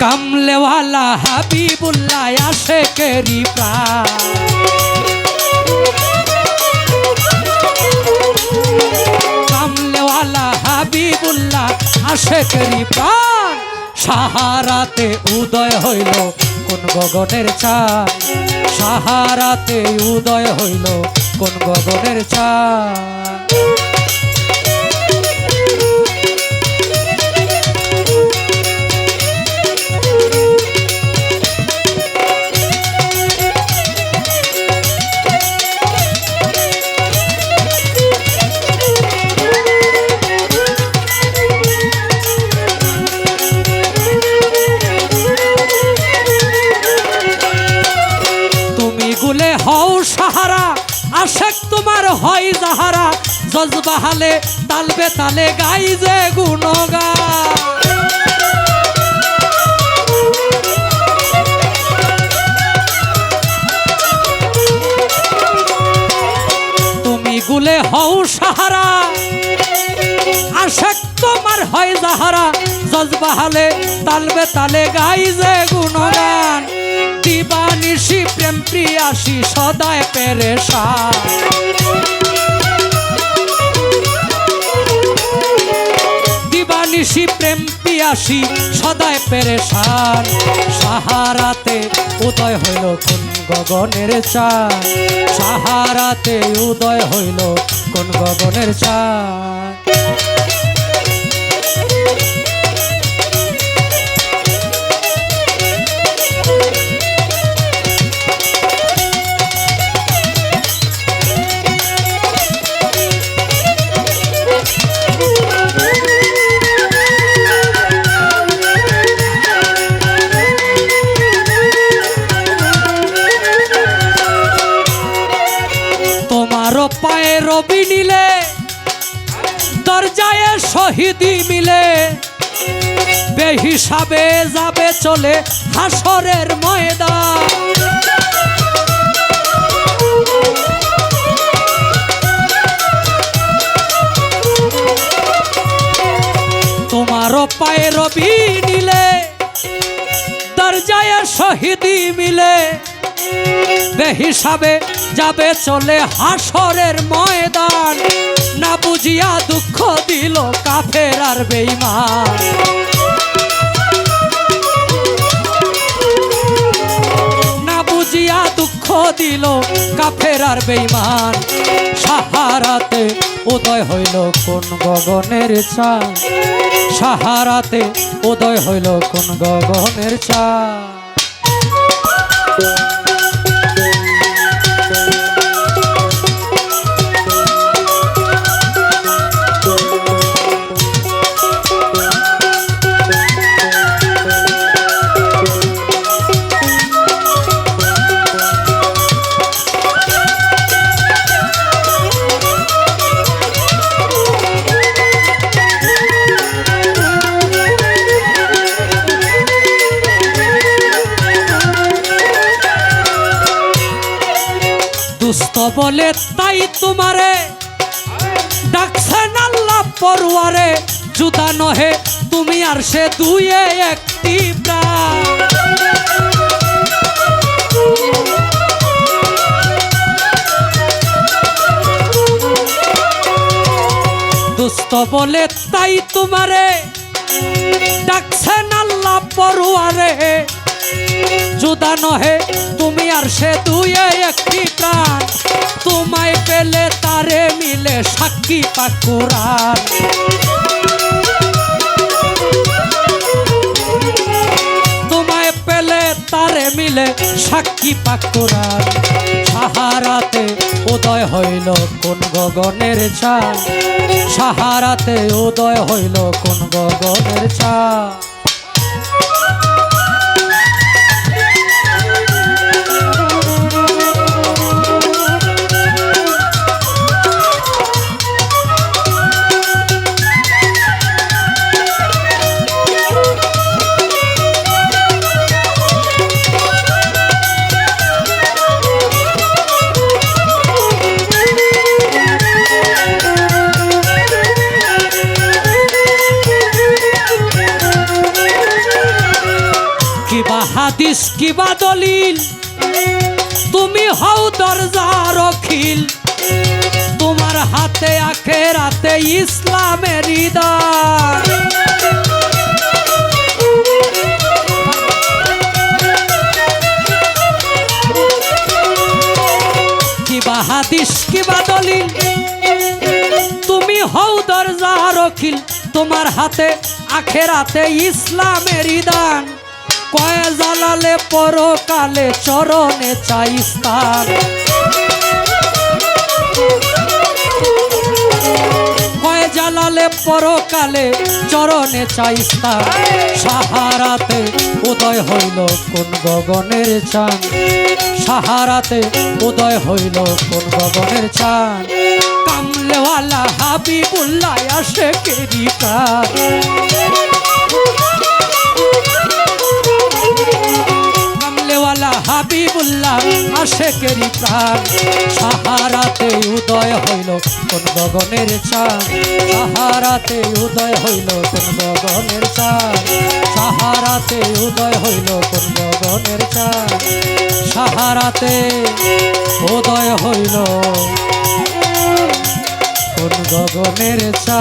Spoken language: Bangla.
কামলেওয়ালা হাবিবুল্লাহ আশেকেরি প্রাণ। কামলেওয়ালা হাবিবুল্লাহ আশেকেরি প্রাণ। সাহারাতে উদয় হইল কোন গগনের চাঁদ। সাহারাতে উদয় হইল কোন গগনের চাঁদ। গুলে হও সাহারা, আশেক তোমার হয় যাহারা। জজবাহালে তালবে তালে গাই যে গুণগা তুমি গুলে হও সাহারা, আশেক তোমার হয় যাহারা। জজবাহালে তালবে তালে গাই যে গুণগান। দিবানিশি প্রেম প্রিয়াসি, সদায় পেরেশা দিবানিশি প্রেম পিয়াসি সদায় পেরেশান। সাহারাতে উদয় হইল কোন গগনের চাঁদ। সাহারাতে উদয় হইল কোন গগনের চাঁদ। শহীদি মিলে বেহিসাবে যাবে চলে হাসরের ময়দান। তোমারও পায়ে রবি নিলে দরজায় শহীদি মিলে বেহিসাবে যাবে চলে হাসরের ময়দান। না বুঝিয়া দুঃখ দিল কাফের আর বেইমান না বুঝিয়া দুঃখ দিল কাফের আর বেইমান সাহারাতে উদয় হইল কোন গগনের চাঁদ সাহারাতে উদয় হইল কোন গগনের চাঁদ বলে তাই তোমারে। ডাকছেন আল্লাহ পড়ুয়ারে জুদা নহে, তুমি আর সে দুয়ে একটি দুস্থ বলে তাই তোমারে। ডাকছেন আল্লাহ পড়ুয়ারে জুদা নহে, তুমি আর সে দুয়ে একটি প্রাণ। পেলে তারে মিলে সাক্ষী পাকুরান তোমায় পেলে তারে মিলে সাক্ষী পাকুরান সাহারাতে উদয় হইল কোন গগনের চাঁদ সাহারাতে উদয় হইল কোন গগনের চাঁদ হাদিস কিবা দলিল? তুমি হও দরজা রখিল তোমার হাতে আখেরাতে ইসলামের হৃদয়। কিবা হাদিস কিবা দলিল? তুমি হও দরজা রখিল তোমার হাতে আখেরাতে ইসলামের দান কয় জালালে পরকালে চরণে চাই স্থান। কয় জালালে পরকালে চরণে চাই স্থান। সাহারাতে উদয় হইল কোন গগনের চান। সাহারাতে উদয় হইল কোন গগনের চান। কামলেওয়ালা হাবিবুল্লাহ আসে কেরিকার হাবিবুল্লাহ আসে কেরি প্রাণ। সাহারাতে উদয় হইল কোন গগনের চান সাহারাতে উদয় হইল কোন গগনের চান সাহারাতে উদয় হইল কোন গগনের চান সাহারাতে উদয় হইল কোন গগনের চা